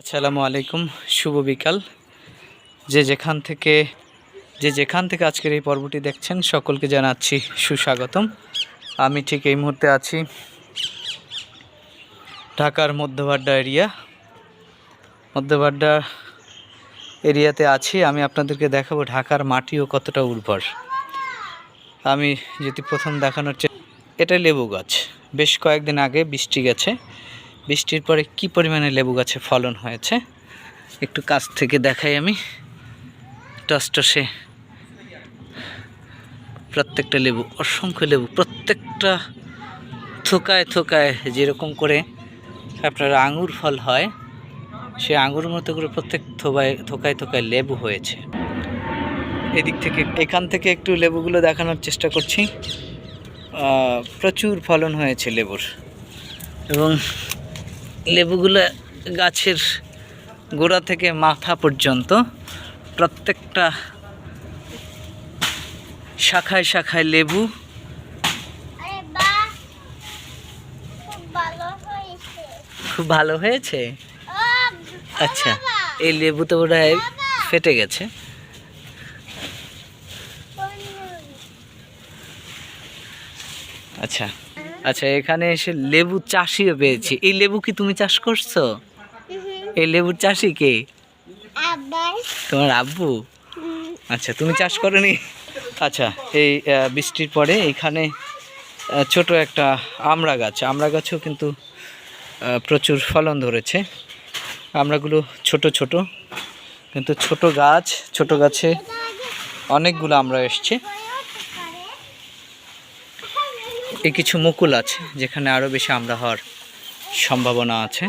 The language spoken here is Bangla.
আসসালামু আলাইকুম, শুভ বিকাল। যে যেখান থেকে যে যেখান থেকে আজকের এই পর্বটি দেখছেন, সকলকে জানাচ্ছি সুস্বাগতম। আমি ঠিক এই মুহূর্তে আছি ঢাকার মধ্যবাড্ডা এরিয়া। মধ্যবাড্ডা এরিয়াতে আছি, আমি আপনাদেরকে দেখাবো ঢাকার মাটিও কতটা উর্বর। আমি যদি প্রথম দেখানোর এটা লেবু গাছ। বেশ কয়েকদিন আগে বৃষ্টি গেছে। বৃষ্টির পরে কি পরিমাণে লেবু গাছে ফলন হয়েছে? একটু কাছ থেকে দেখাই আমি। টসটসে প্রত্যেকটা লেবু, অসংখ্য লেবু, প্রত্যেকটা থোকায় থোকায় যেরকম করে আপনার আঙুর ফল হয়, সে আঙুর মতো করে প্রত্যেক থোকায় থোকায় থোকায় লেবু হয়েছে। এদিক থেকে, এখান থেকে একটু লেবুগুলো দেখানোর চেষ্টা করছি। প্রচুর ফলন হয়েছে লেবুর। এবং লেবুগুলো গাছের গোড়া থেকে মাথা পর্যন্ত প্রত্যেকটা শাখায় শাখায় লেবু। খুব ভালো হয়েছে। আচ্ছা এই লেবু তো ওরা ফেটে গেছে। আচ্ছা আচ্ছা এখানে এসে লেবু চাষিও পেয়েছি। এই লেবু কি তুমি চাষ করছ? এই লেবুর চাষি কে? তোমার আব্বু? আচ্ছা তুমি চাষ করনি? আচ্ছা এই বৃষ্টির পরে এখানে ছোট একটা আমড়া গাছ। আমড়া গাছও কিন্তু প্রচুর ফলন ধরেছে। আমড়াগুলো ছোট ছোট কিন্তু ছোট গাছ ছোট গাছে অনেকগুলো আমরা এসছে। এই কিছু মুকুল আছে যেখানে আরও বেশি আমরা হওয়ার সম্ভাবনা আছে।